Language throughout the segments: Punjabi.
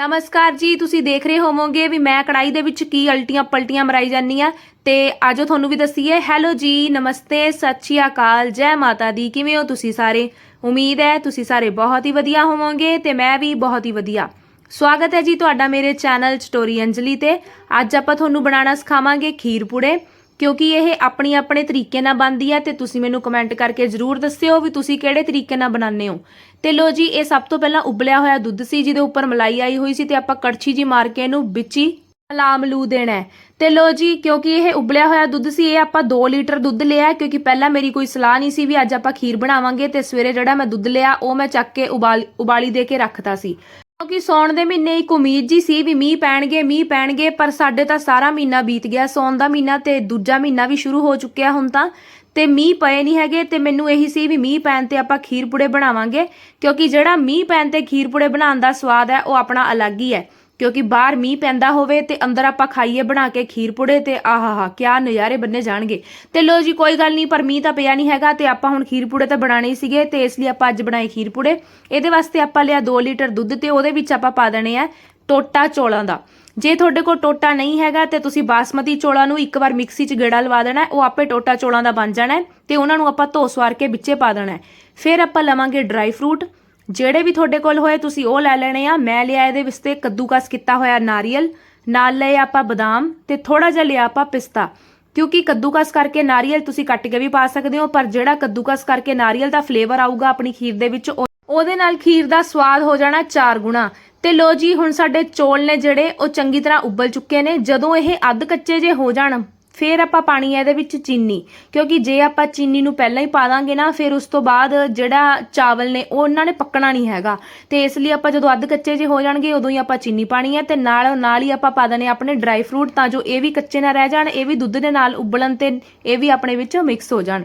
ਨਮਸਕਾਰ ਜੀ, ਤੁਸੀਂ ਦੇਖ ਰਹੇ ਹੋਵੋਗੇ ਵੀ ਮੈਂ ਕੜਾਈ ਦੇ ਵਿੱਚ ਕੀ ਅਲਟੀਆਂ ਪਲਟੀਆਂ ਮਰਾਈ ਜਾਂਦੀ ਆ ਤੇ ਆਜੋ ਤੁਹਾਨੂੰ ਵੀ ਦੱਸੀਏ। ਹੈਲੋ ਜੀ, ਨਮਸਤੇ, ਸਤਿ ਸ਼੍ਰੀ ਅਕਾਲ, ਜੈ ਮਾਤਾ ਦੀ। ਕਿਵੇਂ ਹੋ ਤੁਸੀਂ ਸਾਰੇ? ਉਮੀਦ ਹੈ ਤੁਸੀਂ ਸਾਰੇ ਬਹੁਤ ਹੀ ਵਧੀਆ ਹੋਵੋਗੇ ਤੇ ਮੈਂ ਵੀ ਬਹੁਤ ਹੀ ਵਧੀਆ। ਸਵਾਗਤ ਹੈ ਜੀ ਤੁਹਾਡਾ ਮੇਰੇ ਚੈਨਲ ਸਟੋਰੀ ਅੰਜਲੀ ਤੇ। ਅੱਜ ਆਪਾਂ ਤੁਹਾਨੂੰ ਬਣਾਉਣਾ ਸਿਖਾਵਾਂਗੇ ਖੀਰ ਪੂੜੇ। ਕਿਉਂਕਿ ਇਹ ਆਪਣੀ ਆਪਣੇ ਤਰੀਕੇ ਨਾਲ ਬਣਦੀ ਹੈ ਤੇ ਤੁਸੀਂ ਮੈਨੂੰ ਕਮੈਂਟ ਕਰਕੇ ਜਰੂਰ ਦੱਸਿਓ ਵੀ ਤੁਸੀਂ ਕਿਹੜੇ ਤਰੀਕੇ ਨਾਲ ਬਣਾਉਂਦੇ ਹੋ। ਤੇ ਲੋ ਜੀ, ਇਹ ਸਭ ਤੋਂ ਪਹਿਲਾਂ ਉਬਲਿਆ ਹੋਇਆ ਦੁੱਧ ਸੀ, ਜਿਹਦੇ ਉੱਪਰ ਮਲਾਈ ਆਈ ਹੋਈ ਸੀ ਤੇ ਆਪਾਂ ਕੜਛੀ ਜੀ ਮਾਰ ਕੇ ਇਹਨੂੰ ਵਿੱਚ ਹੀ ਮਲਾਮ ਲੂ ਦੇਣਾ ਤੇ ਲੋ ਜੀ, ਕਿਉਂਕਿ ਇਹ ਉਬਲਿਆ ਹੋਇਆ ਦੁੱਧ ਸੀ, ਇਹ ਆਪਾਂ 2 ਲੀਟਰ ਦੁੱਧ ਲਿਆ ਕਿਉਂਕਿ ਪਹਿਲਾਂ ਮੇਰੀ ਕੋਈ ਸਲਾਹ ਨਹੀਂ ਸੀ ਵੀ ਅੱਜ ਆਪਾਂ ਖੀਰ ਬਣਾਵਾਂਗੇ ਤੇ ਸਵੇਰੇ ਜਿਹੜਾ ਮੈਂ ਦੁੱਧ ਲਿਆ, ਉਹ ਮੈਂ ਚੱਕ ਕੇ ਉਬਾਲ ਉਬਾਲੀ ਦੇ ਕੇ ਰੱਖਤਾ ਸੀ। ਕਿਉਂਕਿ ਸੌਣ ਦੇ ਮਹੀਨੇ ਇੱਕ ਉਮੀਦ ਜੀ ਸੀ ਵੀ ਮੀਂਹ ਪੈਣਗੇ ਮੀਂਹ ਪੈਣਗੇ, ਪਰ ਸਾਡੇ ਤਾਂ ਸਾਰਾ ਮਹੀਨਾ ਬੀਤ ਗਿਆ। ਸੌਣ ਦਾ ਮਹੀਨਾ ਤੇ ਦੂਜਾ ਮਹੀਨਾ ਵੀ ਸ਼ੁਰੂ ਹੋ ਚੁੱਕਿਆ ਹੁਣ ਤਾਂ। ਤੇ ਮੀਂਹ ਪਏ ਨਹੀਂ ਹੈਗੇ ਤੇ ਮੈਨੂੰ ਇਹੀ ਸੀ ਵੀ ਮੀਂਹ ਪੈਣ ਤੇ ਆਪਾਂ ਖੀਰ ਪੂੜੇ ਬਣਾਵਾਂਗੇ, ਕਿਉਂਕਿ ਜਿਹੜਾ ਮੀਂਹ ਪੈਣ ਤੇ ਖੀਰ ਪੂੜੇ ਬਣਾਉਣ ਦਾ ਸਵਾਦ ਹੈ, ਉਹ ਆਪਣਾ ਅਲੱਗ ਹੀ ਹੈ। ਕਿਉਂਕਿ ਬਾਹਰ ਮੀਂਹ ਪੈਂਦਾ ਹੋਵੇ ਤੇ ਅੰਦਰ ਆਪਾਂ ਖਾਈਏ, ਬਣਾ ਕੇ ਖੀਰ ਪੂੜੇ ਤੇ ਆਹਾਹਾ ਕਿਆ ਨਜ਼ਾਰੇ ਬੰਨੇ ਜਾਣਗੇ। ਤੇ ਲੋ ਜੀ, ਕੋਈ ਗੱਲ ਨਹੀਂ, ਪਰ ਮੀਂਹ ਤਾਂ ਪਿਆ ਨਹੀਂ ਹੈਗਾ ਤੇ ਆਪਾਂ ਹੁਣ ਖੀਰ ਪੂੜੇ ਤਾਂ ਬਣਾਣੇ ਸੀਗੇ ਤੇ ਇਸ ਲਈ ਆਪਾਂ ਅੱਜ ਬਣਾਏ ਖੀਰ ਪੂੜੇ। ਇਹਦੇ ਵਾਸਤੇ ਆਪਾਂ ਲਿਆ 2 ਲੀਟਰ ਦੁੱਧ ਤੇ ਉਹਦੇ ਵਿੱਚ ਆਪਾਂ ਪਾ ਦੇਣੇ ਆ ਟੋਟਾ ਚੌਲਾਂ ਦਾ। ਜੇ ਤੁਹਾਡੇ ਕੋਲ ਟੋਟਾ ਨਹੀਂ ਹੈਗਾ ਤੇ ਤੁਸੀਂ ਬਾਸਮਤੀ ਚੌਲਾਂ ਨੂੰ ਇੱਕ ਵਾਰ ਮਿਕਸੀ 'ਚ ਗੇੜਾ ਲਵਾ ਦੇਣਾ, ਉਹ ਆਪੇ ਟੋਟਾ ਚੌਲਾਂ ਦਾ ਬਣ ਜਾਣਾ ਹੈ ਤੇ ਉਹਨਾਂ ਨੂੰ ਆਪਾਂ ਧੋ ਸਵਾਰ ਕੇ ਵਿੱਚੇ ਪਾ ਦੇਣਾ ਫਿਰ ਆਪਾਂ ਲਵਾਂਗੇ ਡਰਾਈ ਫਰੂਟ। ਜਿਹੜੇ ਵੀ ਤੁਹਾਡੇ ਕੋਲ ਹੋਏ, ਤੁਸੀਂ ਉਹ ਲੈ ਲੈਣੇ ਆ। ਮੈਂ ਲਿਆ ਇਹਦੇ ਵਿੱਚ ਤੇ ਕੱਦੂਕਸ ਕੀਤਾ ਹੋਇਆ ਨਾਰੀਅਲ। ਨਾਲ ਲਏ ਆਪਾਂ ਬਦਾਮ ਤੇ ਥੋੜਾ ਜਿਹਾ ਲਿਆ ਆਪਾਂ ਪਿਸਤਾ। ਕਿਉਂਕਿ ਕੱਦੂਕਸ ਕਰਕੇ ਨਾਰੀਅਲ ਤੁਸੀਂ ਕੱਟ ਕੇ ਵੀ ਪਾ ਸਕਦੇ ਹੋ, ਪਰ ਜਿਹੜਾ ਕੱਦੂਕਸ ਕਰਕੇ ਨਾਰੀਅਲ ਦਾ ਫਲੇਵਰ ਆਊਗਾ ਆਪਣੀ ਖੀਰ ਦੇ ਵਿੱਚ ਉਹਦੇ ਨਾਲ ਖੀਰ ਦਾ ਸਵਾਦ ਹੋ ਜਾਣਾ ਚਾਰ ਗੁਣਾ। ਤੇ ਲੋ ਜੀ, ਹੁਣ ਸਾਡੇ ਚੌਲ ਨੇ ਜਿਹੜੇ, ਉਹ ਚੰਗੀ ਤਰ੍ਹਾਂ ਉਬਲ ਚੁੱਕੇ ਨੇ। ਜਦੋਂ ਇਹ ਅੱਧ ਕੱਚੇ ਜੇ ਹੋ ਜਾਣ ਫਿਰ ਆਪਾਂ ਪਾਣੀ ਹੈ ਇਹਦੇ ਵਿੱਚ ਚੀਨੀ। ਕਿਉਂਕਿ ਜੇ ਆਪਾਂ ਚੀਨੀ ਨੂੰ ਪਹਿਲਾਂ ਹੀ ਪਾ ਦਾਂਗੇ ਨਾ, ਫਿਰ ਉਸ ਤੋਂ ਬਾਅਦ ਜਿਹੜਾ ਚਾਵਲ ਨੇ, ਉਹ ਉਹਨਾਂ ਨੇ ਪੱਕਣਾ ਨਹੀਂ ਹੈਗਾ। ਤੇ ਇਸ ਲਈ ਆਪਾਂ ਜਦੋਂ ਅੱਧ ਕੱਚੇ ਜੇ ਹੋ ਜਾਣਗੇ, ਉਦੋਂ ਹੀ ਆਪਾਂ ਚੀਨੀ ਪਾਣੀ ਹੈ ਤੇ ਨਾਲ ਨਾਲ ਹੀ ਆਪਾਂ ਪਾ ਦਨੇ ਆਪਣੇ ਡਰਾਈ ਫਰੂਟ ਤਾਂ ਜੋ ਇਹ ਵੀ ਕੱਚੇ ਨਾ ਰਹਿ ਜਾਣ, ਇਹ ਵੀ ਦੁੱਧ ਦੇ ਨਾਲ ਉਬਲਣ ਤੇ ਇਹ ਵੀ ਆਪਣੇ ਵਿੱਚ ਮਿਕਸ ਹੋ ਜਾਣ।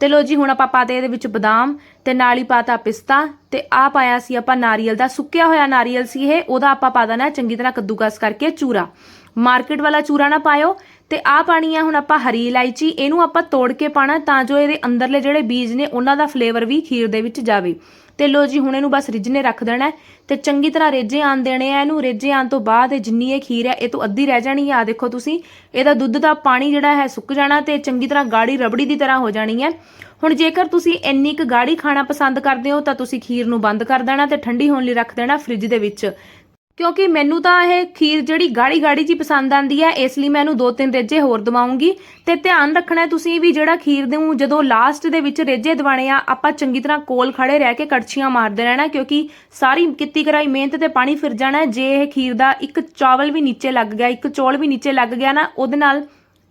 ਤੇ ਲੋ ਜੀ, ਹੁਣ ਆਪਾਂ ਪਾਤੇ ਇਹਦੇ ਵਿੱਚ ਬਦਾਮ ਤੇ ਨਾਲ ਹੀ ਪਾਤਾ ਪਿਸਤਾ। ਤੇ ਆ ਪਾਇਆ ਸੀ ਆਪਾਂ ਨਾਰੀਅਲ ਦਾ, ਸੁੱਕਿਆ ਹੋਇਆ ਨਾਰੀਅਲ ਸੀ ਇਹ, ਉਹਦਾ ਆਪਾਂ ਪਾ ਦੇਣਾ ਚੰਗੀ ਤਰ੍ਹਾਂ ਕੱਦੂਕਸ ਕਰਕੇ ਚੂਰਾ। ਮਾਰਕੀਟ ਵਾਲਾ ਚੂਰਾ ਨਾ ਪਾਇਓ ਤੇ ਆ ਪਾਣੀ ਆ ਹੁਣ ਆਪਾਂ ਹਰੀ ਇਲਾਇਚੀ, ਇਹਨੂੰ ਆਪਾਂ ਤੋੜ ਕੇ ਪਾਣਾ ਤਾਂ ਜੋ ਇਹਦੇ ਅੰਦਰਲੇ ਜਿਹੜੇ ਬੀਜ ਨੇ ਉਹਨਾਂ ਦਾ ਫਲੇਵਰ ਵੀ ਖੀਰ ਦੇ ਵਿੱਚ ਜਾਵੇ। ਤੇ ਲੋ ਜੀ, ਹੁਣ ਇਹਨੂੰ ਬਸ ਰਿੱਝਣੇ ਰੱਖ ਦੇਣਾ ਹੈ ਤੇ ਚੰਗੀ ਤਰ੍ਹਾਂ ਰੇਜੇ ਆਣ ਦੇਣੇ ਆ ਇਹਨੂੰ। ਰੇਜੇ ਆਣ ਤੋਂ ਬਾਅਦ ਇਹ ਜਿੰਨੀ ਇਹ ਖੀਰ ਹੈ, ਇਹ ਤੋਂ ਅੱਧੀ ਰਹਿ ਜਾਣੀ ਆ। ਦੇਖੋ ਤੁਸੀਂ, ਇਹਦਾ ਦੁੱਧ ਦਾ ਪਾਣੀ ਜਿਹੜਾ ਹੈ ਸੁੱਕ ਜਾਣਾ ਤੇ ਚੰਗੀ ਤਰ੍ਹਾਂ ਗਾੜੀ ਰਬੜੀ ਦੀ ਤਰ੍ਹਾਂ ਹੋ ਜਾਣੀ ਹੈ। ਹੁਣ ਜੇਕਰ ਤੁਸੀਂ ਇੰਨੀ ਕੁ ਗਾੜੀ ਖਾਣਾ ਪਸੰਦ ਕਰਦੇ ਹੋ ਤਾਂ ਤੁਸੀਂ ਖੀਰ ਨੂੰ ਬੰਦ ਕਰ ਦੇਣਾ ਤੇ ਠੰਡੀ ਹੋਣ ਲਈ ਰੱਖ ਦੇਣਾ ਫ੍ਰਿਜ ਦੇ ਵਿੱਚ। ਕਿਉਂਕਿ ਮੈਨੂੰ ਤਾਂ ਇਹ ਖੀਰ ਜਿਹੜੀ ਗਾੜੀ ਗਾੜੀ ਜੀ ਪਸੰਦ ਆਂਦੀ ਹੈ, ਇਸ ਲਈ ਮੈਂ ਇਹਨੂੰ ਦੋ ਤਿੰਨ ਰੇਜੇ ਹੋਰ ਦਵਾਉਂਗੀ। ਤੇ ਧਿਆਨ ਰੱਖਣਾ ਤੁਸੀਂ ਵੀ ਜਿਹੜਾ ਖੀਰ ਨੂੰ ਜਦੋਂ ਲਾਸਟ ਦੇ ਵਿੱਚ ਰੇਜੇ ਦਵਾਣੇ ਆ, ਆਪਾਂ ਚੰਗੀ ਤਰ੍ਹਾਂ ਕੋਲ ਖੜੇ ਰਹਿ ਕੇ ਕੜਛੀਆਂ ਮਾਰਦੇ ਰਹਿਣਾ, ਕਿਉਂਕਿ ਸਾਰੀ ਕਿੱਤੀ ਕਰਾਈ ਮਿਹਨਤ ਤੇ ਪਾਣੀ ਫਿਰ ਜਾਣਾ ਜੇ ਇਹ ਖੀਰ ਦਾ ਇੱਕ ਚਾਵਲ ਵੀ ਨੀਚੇ ਲੱਗ ਗਿਆ, ਇੱਕ ਚੌਲ ਵੀ ਨੀਚੇ ਲੱਗ ਗਿਆ ਨਾ, ਉਹਦੇ ਨਾਲ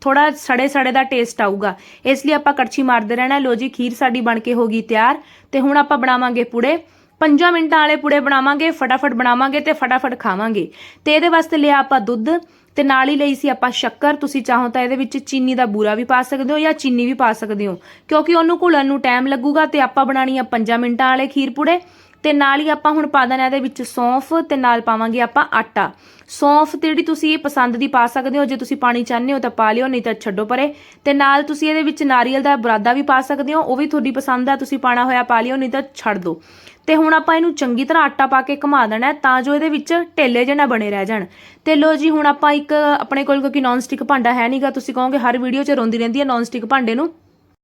ਥੋੜਾ ਸੜੇ ਸੜੇ ਦਾ ਟੇਸਟ ਆਊਗਾ। ਇਸ ਲਈ ਆਪਾਂ ਕੜਛੀ ਮਾਰਦੇ ਰਹਿਣਾ। ਲੋ ਜੀ, ਖੀਰ ਸਾਡੀ ਬਣ ਕੇ ਹੋ ਗਈ ਤਿਆਰ। ਤੇ ਹੁਣ ਆਪਾਂ ਬਣਾਵਾਂਗੇ ਪੁੜੇ। 5 ਮਿੰਟਾਂ ਵਾਲੇ ਪੁੜੇ ਬਣਾਵਾਂਗੇ, ਫਟਾਫਟ ਬਣਾਵਾਂਗੇ ਤੇ ਫਟਾਫਟ ਖਾਵਾਂਗੇ। ਤੇ ਇਹਦੇ ਵਾਸਤੇ ਲਿਆ ਆਪਾਂ ਦੁੱਧ ਤੇ ਨਾਲ ਹੀ ਲਈ ਸੀ ਆਪਾਂ ਸ਼ੱਕਰ। ਤੁਸੀਂ ਚਾਹੋ ਤਾਂ ਇਹਦੇ ਵਿੱਚ ਚੀਨੀ ਦਾ ਬੂਰਾ ਵੀ ਪਾ ਸਕਦੇ ਹੋ ਜਾਂ ਚੀਨੀ ਵੀ ਪਾ ਸਕਦੇ ਹੋ। ਕਿਉਂਕਿ ਉਹਨੂੰ ਘੁਲਣ ਨੂੰ ਟਾਈਮ ਲੱਗੂਗਾ ਤੇ ਆਪਾਂ ਬਣਾਣੀ ਆ 5 ਮਿੰਟਾਂ ਵਾਲੇ ਖੀਰ ਪੁੜੇ। ਤੇ ਨਾਲ ਹੀ ਆਪਾਂ ਹੁਣ ਪਾ ਦੇਣਾ ਇਹਦੇ ਵਿੱਚ ਸੌਂਫ ਤੇ ਨਾਲ ਪਾਵਾਂਗੇ ਆਪਾਂ ਆਟਾ। ਸੌਂਫ ਤੇ ਜਿਹੜੀ ਤੁਸੀਂ ਇਹ ਪਸੰਦ ਦੀ ਪਾ ਸਕਦੇ ਹੋ, ਜੇ ਤੁਸੀਂ ਪਾਣੀ ਚਾਹੁੰਦੇ ਹੋ ਤਾਂ ਪਾ ਲਿਓ, ਨਹੀਂ ਤਾਂ ਛੱਡੋ ਪਰੇ। ਤੇ ਨਾਲ ਤੁਸੀਂ ਇਹਦੇ ਵਿੱਚ ਨਾਰੀਅਲ ਦਾ ਬਰਾਦਾ ਵੀ ਪਾ ਸਕਦੇ ਹੋ, ਉਹ ਵੀ ਤੁਹਾਡੀ ਪਸੰਦ ਆ, ਤੁਸੀਂ ਪਾਣਾ ਹੋਇਆ ਪਾ ਲਿਓ, ਨਹੀਂ ਤਾਂ ਛੱਡ ਦਿਓ ਤੇ ਹੁਣ ਆਪਾਂ ਇਹਨੂੰ ਚੰਗੀ ਤਰ੍ਹਾਂ ਆਟਾ ਪਾ ਕੇ ਘੁਮਾ ਦੇਣਾ, ਤਾਂ ਜੋ ਇਹਦੇ ਵਿੱਚ ਢੇਲੇ ਜਿਹੇ ਨਾ ਬਣੇ ਰਹਿ ਜਾਣ। ਤੇ ਲੋ ਜੀ, ਹੁਣ ਆਪਾਂ ਇੱਕ ਆਪਣੇ ਕੋਲ ਕਿਉਂਕਿ ਨੌਨ ਸਟਿਕ ਭਾਂਡਾ ਹੈ ਨਹੀਂਗਾ ਤੁਸੀਂ ਕਹੋਗੇ ਹਰ ਵੀਡੀਓ 'ਚ ਰੋਂਦੀ ਰਹਿੰਦੀ ਹੈ ਨੌਨ ਸਟਿਕ ਭਾਂਡੇ ਨੂੰ।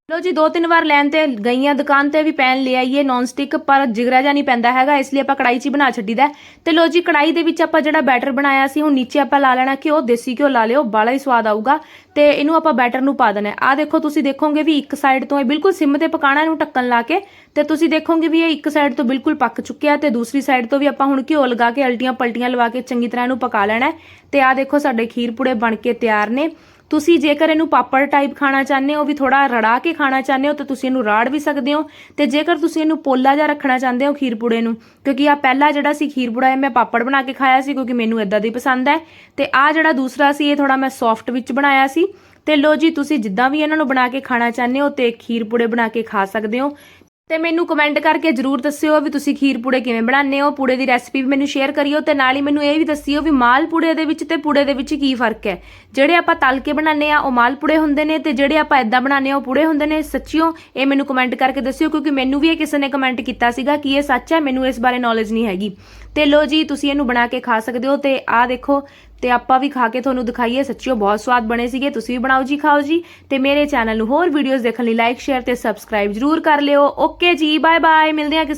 ਲੋ ਜੀ ਦੋ ਤਿੰਨ ਵਾਰ ਲੈਣ ਤੇ ਗਈਆਂ, ਦੁਕਾਨ ਤੇ ਵੀ ਪੈਨ ਲੈ ਆਈਏ ਨੌਨ ਸਟਿਕ ਪਰ ਜਿਗਰਾ ਜਾਂ ਨਹੀਂ ਪੈਂਦਾ ਹੈਗਾ, ਇਸ ਲਈ ਆਪਾਂ ਕੜਾਈ 'ਚ ਹੀ ਬਣਾ ਛੱਡੀਦਾ ਹੈ। ਤੇ ਲੋ ਜੀ ਕੜਾਈ ਦੇ ਵਿੱਚ ਆਪਾਂ ਜਿਹੜਾ ਬੈਟਰ ਬਣਾਇਆ ਸੀ ਹੁਣ ਨੀਚੇ ਆਪਾਂ ਲਾ ਲੈਣਾ, ਘਿਓ, ਦੇਸੀ ਘਿਓ ਲਾ ਲਿਓ, ਬਾਲਾ ਹੀ ਸਵਾਦ ਆਊਗਾ ਤੇ ਇਹਨੂੰ ਆਪਾਂ ਬੈਟਰ ਨੂੰ ਪਾ ਦੇਣਾ ਆ ਦੇਖੋ, ਤੁਸੀਂ ਦੇਖੋਗੇ ਵੀ ਇੱਕ ਸਾਈਡ ਤੋਂ ਇਹ ਬਿਲਕੁਲ ਸਿਮ ਤੇ ਪਕਾਣਾ, ਇਹਨੂੰ ਢੱਕਣ ਲਾ ਕੇ, ਤੇ ਤੁਸੀਂ ਦੇਖੋਗੇ ਵੀ ਇਹ ਇੱਕ ਸਾਈਡ ਤੋਂ ਬਿਲਕੁਲ ਪੱਕ ਚੁੱਕਿਆ ਤੇ ਦੂਸਰੀ ਸਾਈਡ ਤੋਂ ਵੀ ਆਪਾਂ ਹੁਣ ਘਿਓ ਲਗਾ ਕੇ ਅਲਟੀਆਂ ਪਲਟੀਆਂ ਲਵਾ ਕੇ ਚੰਗੀ ਤਰ੍ਹਾਂ ਇਹਨੂੰ ਪਕਾ ਲੈਣਾ ਹੈ। ਤੇ ਆ ਦੇਖੋ, ਸਾਡੇ ਖੀਰ ਪੂੜੇ ਬਣ ਕੇ ਤਿਆਰ ਨੇ ਤੁਸੀਂ ਜੇਕਰ ਇਹਨੂੰ ਪਾਪੜ ਟਾਈਪ ਖਾਣਾ ਚਾਹੁੰਦੇ ਹੋ ਵੀ ਥੋੜਾ ਰੜਾ ਕੇ ਖਾਣਾ ਚਾਹੁੰਦੇ ਹੋ, ਤਾਂ ਤੁਸੀਂ ਇਹਨੂੰ ਰਾੜ ਵੀ ਸਕਦੇ ਹੋ। ਤੇ ਜੇਕਰ ਤੁਸੀਂ ਇਹਨੂੰ ਪੋਲਾ ਜਿਹਾ ਰੱਖਣਾ ਚਾਹੁੰਦੇ ਹੋ ਖੀਰ ਪੂੜੇ ਨੂੰ, ਕਿਉਂਕਿ ਆ ਪਹਿਲਾ ਜਿਹੜਾ ਸੀ ਖੀਰ ਪੂੜਾ ਇਹ ਮੈਂ ਪਾਪੜ ਬਣਾ ਕੇ ਖਾਇਆ ਸੀ, ਕਿਉਂਕਿ ਮੈਨੂੰ ਇਦਾਂ ਦੀ ਪਸੰਦ ਹੈ। ਤੇ ਆ ਜਿਹੜਾ ਦੂਸਰਾ ਸੀ, ਇਹ ਥੋੜਾ ਮੈਂ ਸੌਫਟ ਵਿੱਚ ਬਣਾਇਆ ਸੀ। ਤੇ ਲੋ ਜੀ, ਤੁਸੀਂ ਜਿੱਦਾਂ ਵੀ ਇਹਨਾਂ ਨੂੰ ਬਣਾ ਕੇ ਖਾਣਾ ਚਾਹੁੰਦੇ ਹੋ, ਤੇ ਖੀਰਪੂੜੇ ਬਣਾ ਕੇ ਖਾ ਸਕਦੇ ਹੋ। ਤੇ ਮੈਨੂੰ ਕਮੈਂਟ ਕਰਕੇ ਜਰੂਰ ਦੱਸਿਓ ਵੀ ਤੁਸੀਂ ਖੀਰ ਪੂੜੇ ਕਿਵੇਂ ਬਣਾਉਂਦੇ ਹੋ, ਪੂੜੇ ਦੀ ਰੈਸਪੀ ਵੀ ਮੈਨੂੰ ਸ਼ੇਅਰ ਕਰਿਓ ਤੇ ਨਾਲ ਹੀ ਮੈਨੂੰ ਇਹ ਵੀ ਦੱਸਿਓ ਵੀ ਮਾਲ ਪੂੜੇ ਦੇ ਵਿੱਚ ਤੇ ਪੂੜੇ ਦੇ ਵਿੱਚ ਕੀ ਫ਼ਰਕ ਹੈ। ਜਿਹੜੇ ਆਪਾਂ ਤਲ ਕੇ ਬਣਾਉਂਦੇ ਆ ਉਹ ਮਾਲ ਪੂੜੇ ਹੁੰਦੇ ਨੇ ਤੇ ਜਿਹੜੇ ਆਪਾਂ ਇਦਾਂ ਬਣਾਉਂਦੇ ਆ ਉਹ ਪੂੜੇ ਹੁੰਦੇ ਨੇ। ਸੱਚੀਓ ਇਹ ਮੈਨੂੰ ਕਮੈਂਟ ਕਰਕੇ ਦੱਸਿਓ ਕਿਉਂਕਿ ਮੈਨੂੰ ਵੀ ਇਹ ਕਿਸੇ ਨੇ ਕਮੈਂਟ ਕੀਤਾ ਸੀਗਾ ਕਿ ਇਹ ਸੱਚ ਹੈ, ਮੈਨੂੰ ਇਸ ਬਾਰੇ ਨੌਲੇਜ ਨਹੀਂ ਹੈਗੀ। ਤੇ ਲੋ ਜੀ, ਤੁਸੀਂ ਇਹਨੂੰ ਬਣਾ ਕੇ ਖਾ ਸਕਦੇ ਹੋ ਤੇ ਆਹ ਦੇਖੋ, ਤੇ ਆਪਾਂ ਵੀ ਖਾ ਕੇ ਤੁਹਾਨੂੰ ਦਿਖਾਈਏ, ਸੱਚੀਓ ਬਹੁਤ ਸਵਾਦ ਬਣੇ ਸੀਗੇ। ਤੁਸੀਂ ਵੀ ਬਣਾਓ ਜੀ, ਖਾਓ ਜੀ। ਤੇ ਮੇਰੇ ਚੈਨਲ ਨੂੰ ਹੋਰ ਵੀਡੀਓਜ਼ ਦੇਖਣ ਲਈ ਲਾਈਕ ਸ਼ੇਅਰ ਤੇ ਸਬਸਕ੍ਰਾਈਬ ਜਰੂਰ ਕਰ ਲਿਓ। ਓਕੇ ਜੀ ਬਾਏ ਬਾਏ ਮਿਲਦੇ ਹਾਂ ਕਿਸ-